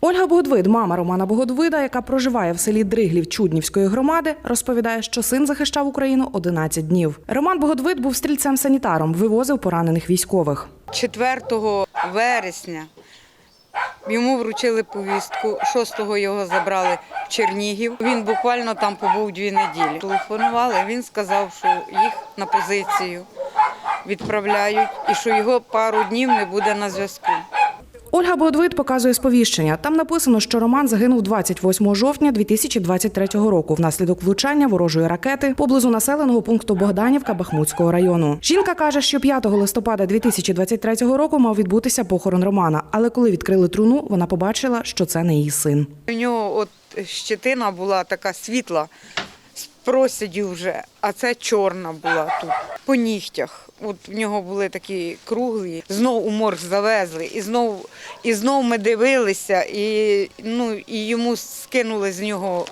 Ольга Богодвид, мама Романа Богодвида, яка проживає в селі Дриглів Чуднівської громади, розповідає, що син захищав Україну 11 днів. Роман Богодвид був стрільцем-санітаром, вивозив поранених військових. 4 вересня йому вручили повістку, 6-го його забрали в Чернігів. Він буквально там побув дві неділі. Телефонували, він сказав, що їх на позицію відправляють і що його пару днів не буде на зв'язку. Ольга Богодвид показує сповіщення. Там написано, що Роман загинув 28 жовтня 2023 року внаслідок влучання ворожої ракети поблизу населеного пункту Богданівка Бахмутського району. Жінка каже, що 5 листопада 2023 року мав відбутися похорон Романа, але коли відкрили труну, вона побачила, що це не її син. У нього от щетина була така світла, з вже, а це чорна була тут, по нігтях. От в нього були такі круглі. Знов у морг завезли, і знов, і знов ми дивилися, і, ну, і йому скинули з нього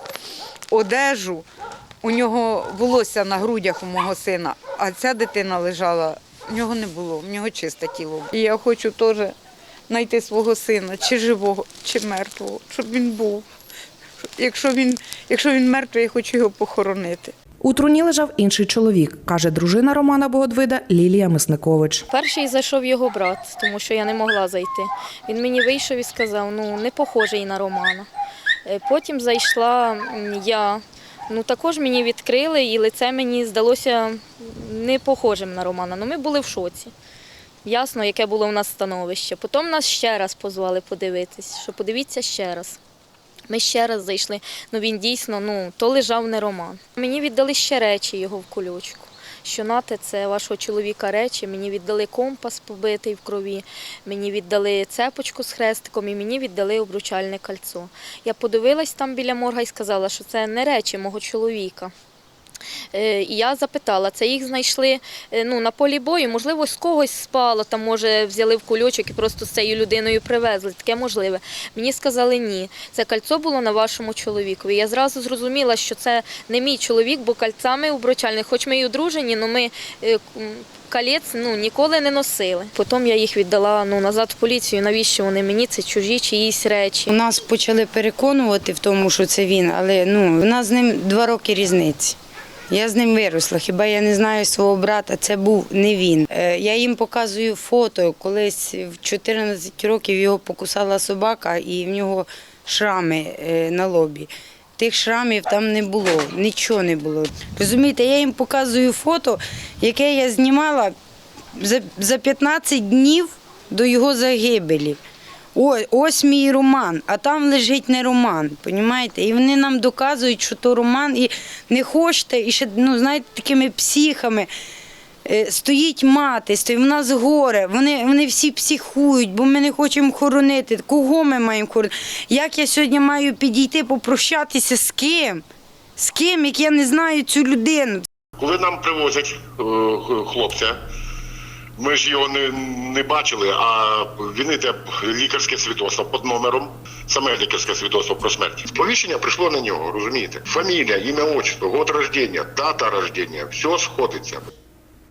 одежу. У нього волосся на грудях у мого сина, а ця дитина лежала, в нього не було, в нього чисте тіло. І я хочу теж знайти свого сина, чи живого, чи мертвого, щоб він був. Якщо він, якщо він мертвий, я хочу його похоронити. У труні лежав інший чоловік, каже дружина Романа Богодвида Лілія Мисникович. Перший зайшов його брат, тому що я не могла зайти. Він мені вийшов і сказав, ну не похожий на Романа. Е, Потім зайшла я. Ну також мені відкрили, і лице мені здалося не похожим на Романа. Ну ми були в шоці. Ясно, яке було в нас становище. Потім нас ще раз позвали подивитись, що подивіться ще раз. Ми ще раз зайшли. Ну він дійсно, ну то лежав не Роман. Мені віддали ще речі його в кульочку. Що нате, це вашого чоловіка речі. Мені віддали компас побитий в крові, мені віддали цепочку з хрестиком і мені віддали обручальне кольцо. Я подивилась там біля морга і сказала, що це не речі мого чоловіка. Е, І я запитала, це їх знайшли е, ну, на полі бою, можливо, з когось спало, там, може, взяли в кульочок і просто з цією людиною привезли. Таке можливе. Мені сказали ні. Це кольцо було на вашому чоловікові. Я зразу зрозуміла, що це не мій чоловік, бо кольцами обручальних, хоч ми й одружені, але ми е, колець ну, ніколи не носили. Потім я їх віддала ну, назад в поліцію. Навіщо вони мені? Це чужі чиїсь речі. Нас почали переконувати в тому, що це він, але ну, в нас з ним два роки різниці. Я з ним виросла, хіба я не знаю свого брата, це був не він. Е, Я їм показую фото, колись в 14 років його покусала собака і в нього шрами е, на лобі. Тих шрамів там не було, нічого не було. Розумієте, я їм показую фото, яке я знімала за, за 15 днів до його загибелі. О, ось мій роман, а там лежить не роман, понімаєте? І вони нам доказують, що то роман, і не хочете, і ще, ну, знаєте, такими психами. Е, Стоїть мати, стоїть в нас горе, вони, вони всі психують, бо ми не хочемо хоронити. Кого ми маємо хоронити? Як я сьогодні маю підійти, попрощатися з ким? З ким, як я не знаю цю людину? Коли нам привозять е, хлопця, ми ж його не, не бачили, а він йде лікарське свідоцтво під номером, саме лікарське свідоцтво про смерть. Сповіщення прийшло на нього, розумієте? Фамілія, ім'я, отчество, год рождення, дата рождення, все сходиться.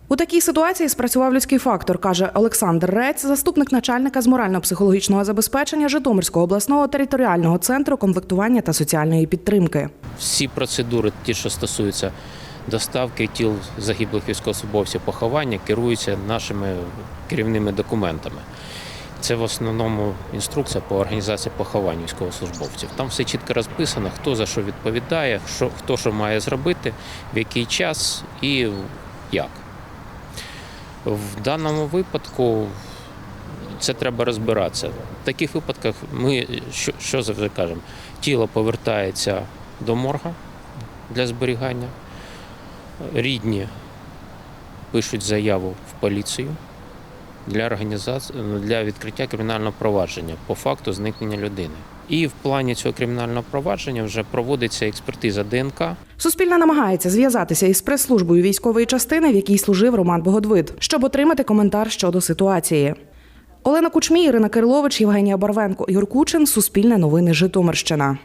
У такій ситуації спрацював людський фактор, каже Олександр Рець, заступник начальника з морально-психологічного забезпечення Житомирського обласного територіального центру комплектування та соціальної підтримки. всі процедури, ті, що стосуються доставки тіл загиблих військовослужбовців, поховання, керуються нашими керівними документами. Це в основному інструкція по організації поховань військовослужбовців. Там все чітко розписано, хто за що відповідає, що, хто що має зробити, в який час і як. В даному випадку це треба розбиратися. В таких випадках ми що, що завжди кажемо? Тіло повертається до морга для зберігання. Рідні пишуть заяву в поліцію для організації для відкриття кримінального провадження по факту зникнення людини. І в плані цього кримінального провадження вже проводиться експертиза ДНК. Суспільне намагається зв'язатися із прес-службою військової частини, в якій служив Роман Богодвид, щоб отримати коментар щодо ситуації. Олена Кучмій, Ірина Кирилович, Євгенія Барвенко, Ігор Кучин. Суспільне новини Житомирщина.